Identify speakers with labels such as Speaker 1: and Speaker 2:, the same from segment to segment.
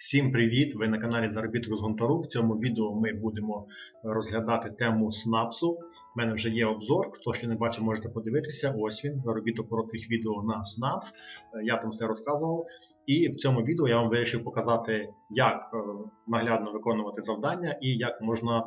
Speaker 1: Всім привіт! Ви на каналі Заробіток з Гонтару. В цьому відео ми будемо розглядати тему снапсу. У мене вже є обзор. Хто ще не бачив, можете подивитися. Ось він, заробіток коротких відео на снапс. Е, Я там все розказував. І в цьому відео я вам вирішив показати, як е, наглядно виконувати завдання і як можна е,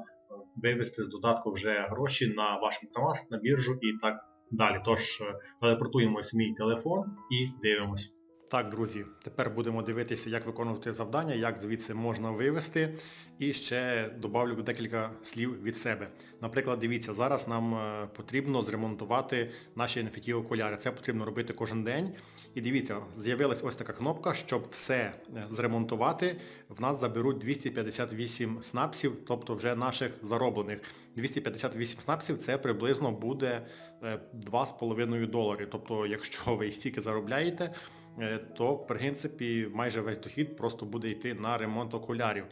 Speaker 1: вивести з додатку вже гроші на ваш Metamask, на біржу і так далі. Тож телепортуємось в мій телефон і дивимось. Так, друзі, тепер будемо дивитися, як виконувати завдання, як звідси можна вивести. І ще добавлю декілька слів від себе. Наприклад, дивіться, зараз нам е, потрібно зремонтувати наші NFT окуляри. Це потрібно робити кожен день. І дивіться, з'явилась ось така кнопка, щоб все е, зремонтувати. В нас заберуть 258 снапсів, тобто вже наших зароблених. 258 снапсів це приблизно буде е, 2,5 долари. Тобто, якщо ви стільки заробляєте, е, то в принципі майже весь дохід просто буде йти на ремонт окулярів.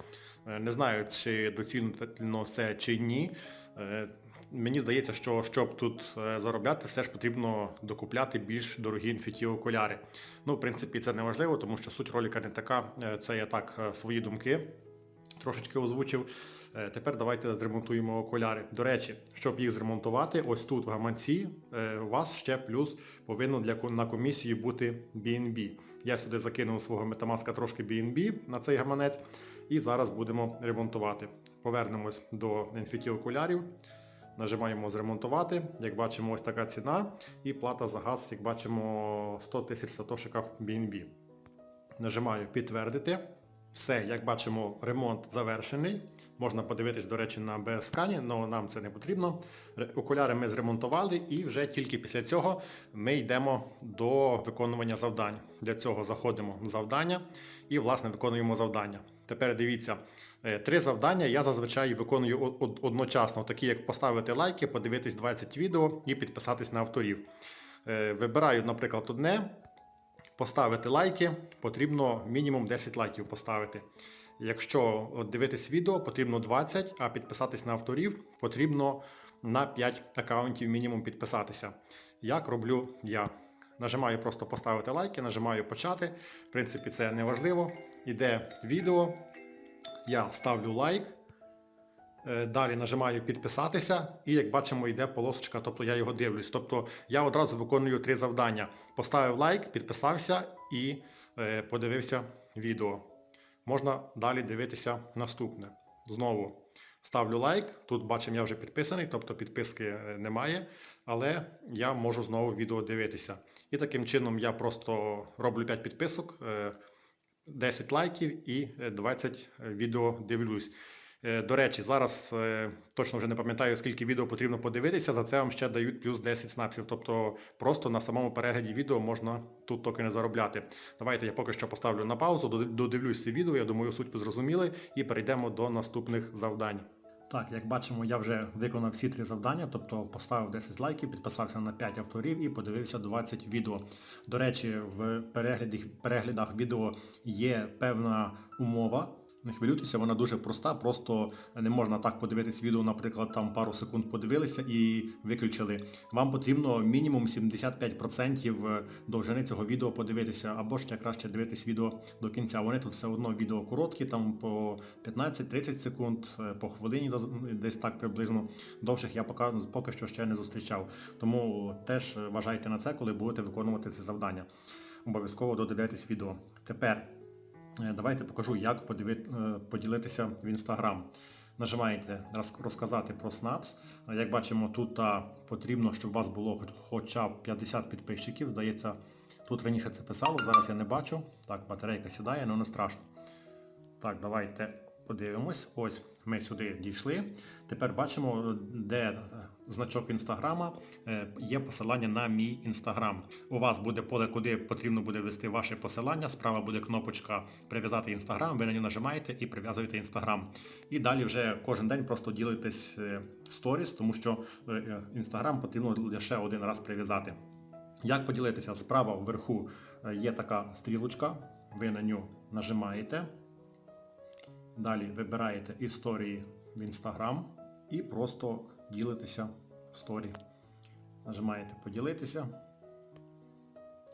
Speaker 1: Е, Не знаю, чи доцільно це чи ні. Е, Мені здається, що щоб тут е, заробляти, все ж потрібно докупляти більш дорогі інфіті окуляри. Ну, в принципі, це не важливо, тому що суть ролика не така, Е, це я так е, свої думки трошечки озвучив. Е, Тепер давайте зремонтуємо окуляри. До речі, щоб їх зремонтувати, ось тут в гаманці е, у вас ще плюс повинно для на комісії бути BNB. Я сюди закинув свого Metamask трошки BNB на цей гаманець і зараз будемо ремонтувати. Повернемось до NFT окулярів. Нажимаємо зремонтувати. Як бачимо, ось така ціна. І плата за газ, як бачимо, 100 тисяч сатошиків BNB. Нажимаю підтвердити. Все, як бачимо, ремонт завершений. Можна подивитись, до речі, на BS-скані, але нам це не потрібно. Окуляри ми зремонтували і вже тільки після цього ми йдемо до виконування завдань. Для цього заходимо в завдання і, власне, виконуємо завдання. Тепер дивіться, е, три завдання я зазвичай виконую одночасно, такі як поставити лайки, подивитись 20 відео і підписатись на авторів. Е, Вибираю, наприклад, одне, поставити лайки, потрібно мінімум 10 лайків поставити. Якщо дивитись відео, потрібно 20, а підписатись на авторів потрібно на 5 аккаунтів мінімум підписатися. Як роблю я? Нажимаю просто поставити лайки, нажимаю почати. В принципі, це не важливо. Іде відео, я ставлю лайк. Е, Далі нажимаю підписатися і як бачимо йде полосочка, тобто я його дивлюсь. Тобто я одразу виконую три завдання. Поставив лайк, підписався і е, подивився відео. Можна далі дивитися наступне. Знову ставлю лайк. Тут бачимо, я вже підписаний, тобто підписки е, немає, але я можу знову відео дивитися. І таким чином я просто роблю 5 підписок, е, 10 лайків і е, 20 відео дивлюсь. Е, До речі, зараз е, точно вже не пам'ятаю, скільки відео потрібно подивитися, за це вам ще дають плюс 10 снапсів. Тобто просто на самому перегляді відео можна тут токени заробляти. Давайте я поки що поставлю на паузу, дод- додивлюсь це відео, я думаю, суть ви зрозуміли, і перейдемо до наступних завдань. Так, як бачимо, я вже виконав всі три завдання, тобто поставив 10 лайків, підписався на 5 авторів і подивився 20 відео. До речі, в переглядах, переглядах відео є певна умова. Не хвилюйтеся, вона дуже проста, просто не можна так подивитись відео, наприклад, там пару секунд подивилися і виключили. Вам потрібно мінімум 75% довжини цього відео подивитися, або ще краще дивитись відео до кінця. Вони тут все одно відео короткі, там по 15-30 секунд, е, по хвилині десь так приблизно. Довших я поки, поки що ще не зустрічав. Тому теж вважайте на це, коли будете виконувати це завдання. Обов'язково додивляйтесь відео. Тепер Е, Давайте покажу, як е, поділитися в Instagram. Нажимаєте розказати про Snaps. Е, Як бачимо, тут потрібно, щоб у вас було хоча б 50 підписчиків. Здається, тут раніше це писало, зараз я не бачу. Так, батарейка сідає, але не страшно. Так, давайте подивимось. Ось ми сюди дійшли. Тепер бачимо, де е, значок інстаграма, е, є посилання на мій інстаграм. У вас буде поле, куди потрібно буде ввести ваше посилання. Справа буде кнопочка прив'язати інстаграм, ви на нього нажимаєте і прив'язуєте інстаграм. І далі вже кожен день просто ділитесь е, сторіс, тому що інстаграм потрібно лише один раз прив'язати. Як поділитися? Справа вверху е, є така стрілочка, ви на нього нажимаєте. Далі вибираєте історії в Instagram і просто ділитеся в сторі. Нажимаєте поділитися.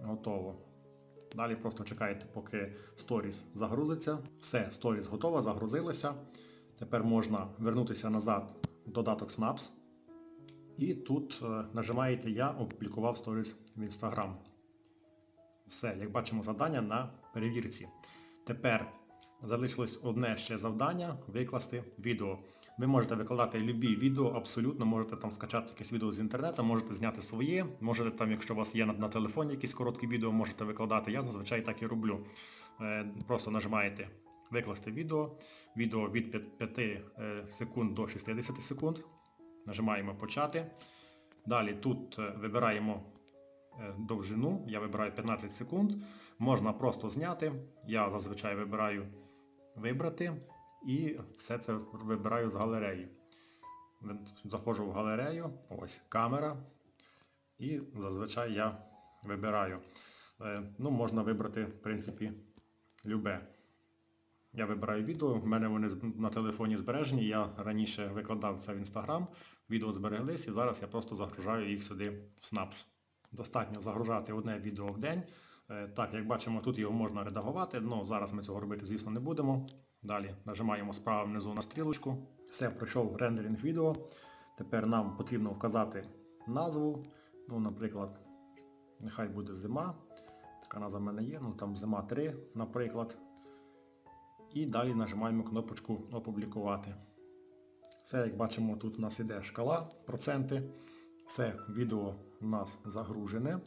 Speaker 1: Готово. Далі просто чекаєте, поки сторіс загрузиться. Все, сторіс готова, загрузилося. Тепер можна вернутися назад в додаток Snaps. І тут е, нажимаєте Я опублікував сторіс в Instagram. Все, як бачимо, завдання на перевірці. Тепер залишилось одне ще завдання викласти відео. Ви можете викладати любі відео, абсолютно можете там скачати якесь відео з інтернету, можете зняти своє, можете там, якщо у вас є на, на телефоні якісь короткі відео, можете викладати. Я зазвичай так і роблю. Е, просто нажимаєте викласти відео, відео від 5, 5 секунд до 60 секунд. Нажимаємо почати. Далі тут е, вибираємо е, довжину, я вибираю 15 секунд. Можна просто зняти. Я зазвичай вибираю вибрати і все це вибираю з галереї. Заходжу в галерею, ось камера. І зазвичай я вибираю. Е, Ну, можна вибрати, в принципі, любе. Я вибираю відео, в мене вони на телефоні збережені, я раніше викладав це в Instagram, відео збереглись і зараз я просто загружаю їх сюди в Snaps. Достатньо загружати одне відео в день. Е, Так, як бачимо, тут його можна редагувати, але зараз ми цього робити, звісно, не будемо. Далі нажимаємо справа внизу на стрілочку. Все, пройшов рендеринг відео. Тепер нам потрібно вказати назву. Ну, наприклад, нехай буде зима. Така назва в мене є, ну там зима 3, наприклад. І далі нажимаємо кнопочку Опублікувати. Все, як бачимо, тут у нас іде шкала, проценти. Все, відео у нас загружене.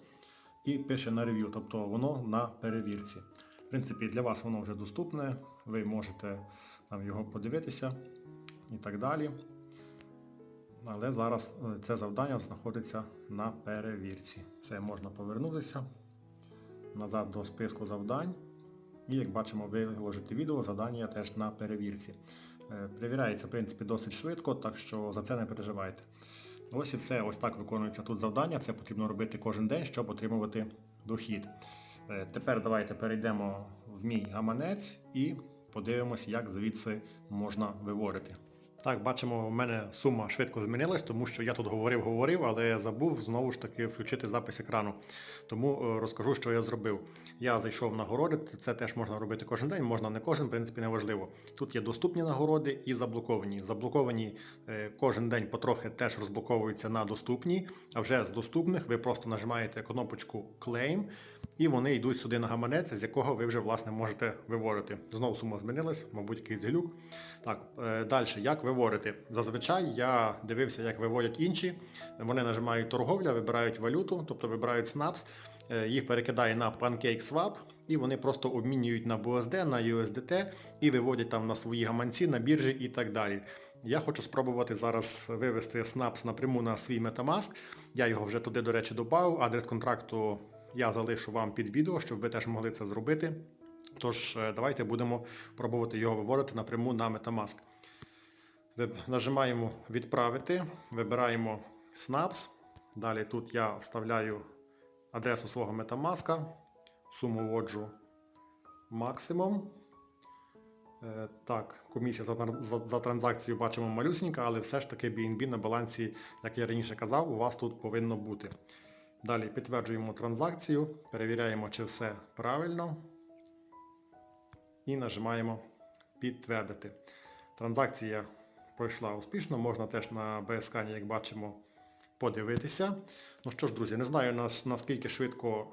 Speaker 1: І пише на рев'ю, тобто воно на перевірці. В принципі, для вас воно вже доступне, ви можете там його подивитися і так далі. Але зараз е, це завдання знаходиться на перевірці. Все, можна повернутися назад до списку завдань. І як бачимо, виложити відео, завдання теж на перевірці. Е, Перевіряється, в принципі, досить швидко, так що за це не переживайте. Ось і все, ось так виконується тут завдання. Це потрібно робити кожен день, щоб отримувати дохід. Е, Тепер давайте перейдемо в мій гаманець і подивимось, як звідси можна виводити. Так, бачимо, в мене сума швидко змінилась, тому що я тут говорив-говорив, але забув знову ж таки включити запис екрану. Тому е, розкажу, що я зробив. Я зайшов в нагороди, це теж можна робити кожен день, можна не кожен, в принципі, не важливо. Тут є доступні нагороди і заблоковані. Заблоковані е, кожен день потрохи теж розблоковуються на доступні, а вже з доступних ви просто нажимаєте кнопочку Claim і вони йдуть сюди на гаманець, з якого ви вже власне можете виводити. Знову сума змінилась, мабуть, якийсь глюк. Так, е, далі, як виводити? Зазвичай я дивився, як виводять інші. Вони нажимають торговля, вибирають валюту, тобто вибирають Snaps, е, їх перекидає на PancakeSwap, і вони просто обмінюють на BUSD, на USDT і виводять там на свої гаманці, на біржі і так далі. Я хочу спробувати зараз вивести Snaps напряму на свій Metamask. Я його вже туди, до речі, додав. Адрес контракту я залишу вам під відео, щоб ви теж могли це зробити. Тож, е, давайте будемо пробувати його виводити напряму на Metamask. Нажимаємо Відправити, вибираємо Snaps. Далі тут я вставляю адресу свого Metamask, суму вводжу максимум. Е, Так, комісія за, за, за транзакцію бачимо малюсенька, але все ж таки BNB на балансі, як я раніше казав, у вас тут повинно бути. Далі підтверджуємо транзакцію, перевіряємо, чи все правильно. І нажимаємо підтвердити. Транзакція пройшла успішно, можна теж на BSCAN, як бачимо, подивитися. Ну що ж, друзі, не знаю наскільки швидко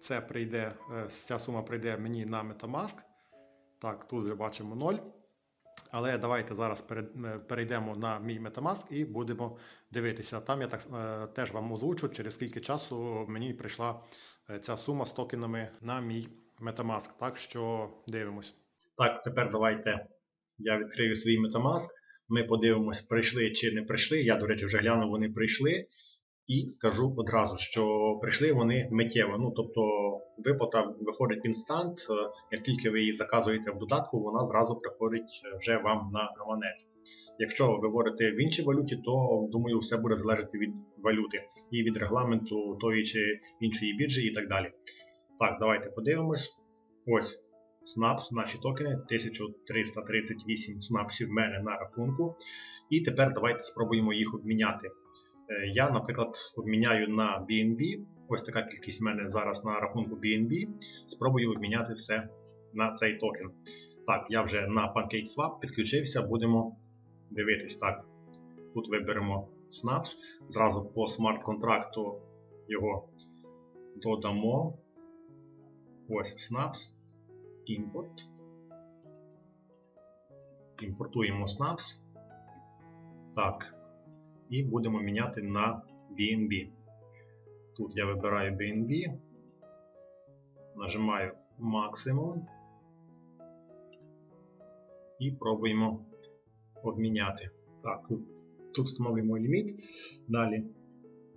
Speaker 1: це прийде, е, ця сума прийде мені на Metamask. Так, тут вже бачимо 0. Але давайте зараз е, перейдемо на мій Metamask і будемо дивитися. Там я так е, теж вам озвучу, через скільки часу мені прийшла е, ця сума з токенами на мій Metamask. Так що дивимось. Так, тепер давайте я відкрию свій Metamask. Ми подивимось, прийшли чи не прийшли. Я, до речі, вже глянув, вони прийшли. І скажу одразу, що прийшли вони миттєво. Ну, тобто виплата виходить інстант. е, Як тільки ви її заказуєте в додатку, вона зразу приходить е, вже вам на гаманець. Якщо ви виводите в іншій валюті, то думаю, все буде залежати від валюти і від регламенту тої чи іншої біржі і так далі. Так, давайте подивимось. Ось Snaps, наші токени, 1338 снапсів в мене на рахунку. І тепер давайте спробуємо їх обміняти. Е, Я, наприклад, обміняю на BNB ось така кількість в мене зараз на рахунку BNB. Спробую обміняти все на цей токен. Так, я вже на PancakeSwap підключився, будемо дивитись. Так, тут виберемо Snaps. Зразу по смарт-контракту його додамо. Ось Snaps. Імпорт. Імпортуємо Snaps. Так. І будемо міняти на BNB. Тут я вибираю BNB. Нажимаю максимум. І пробуємо обміняти. Так, тут, тут встановлюємо ліміт. Далі.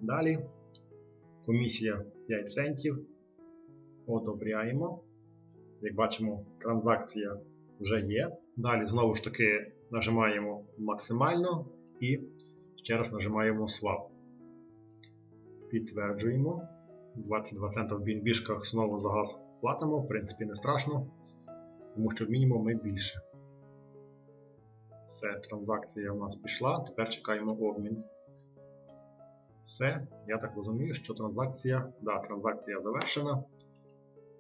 Speaker 1: Далі. Комісія 5 центів. Одобряємо. Як бачимо, транзакція вже є. Далі знову ж таки нажимаємо максимально і ще раз нажимаємо Swap. Підтверджуємо. 22 цента в BNB знову за газ платимо, в принципі, не страшно, тому що мінімум ми більше. Все, транзакція у нас пішла. Тепер чекаємо обмін. Все, я так розумію, що транзакція, да, транзакція завершена.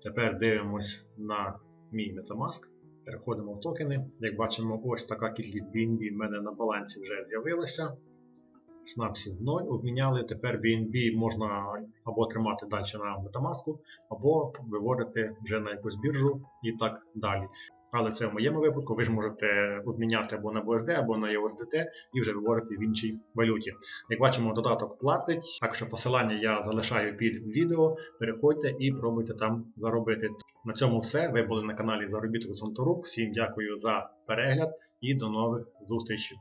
Speaker 1: Тепер дивимось на мій Metamask. Переходимо в токени. Як бачимо, ось така кількість BNB в мене на балансі вже з'явилася. Снапсів 0 обміняли. Тепер BNB можна або тримати далі на Metamask, або виводити вже на якусь біржу і так далі. Але це в моєму випадку ви ж можете обміняти або на BUSD, або на USDT і вже виводити в іншій валюті. Як бачимо, додаток платить, так що посилання я залишаю під відео. Переходьте і пробуйте там заробити. На цьому все. Ви були на каналі Заробіток з Онторук. Всім дякую за перегляд і до нових зустрічей.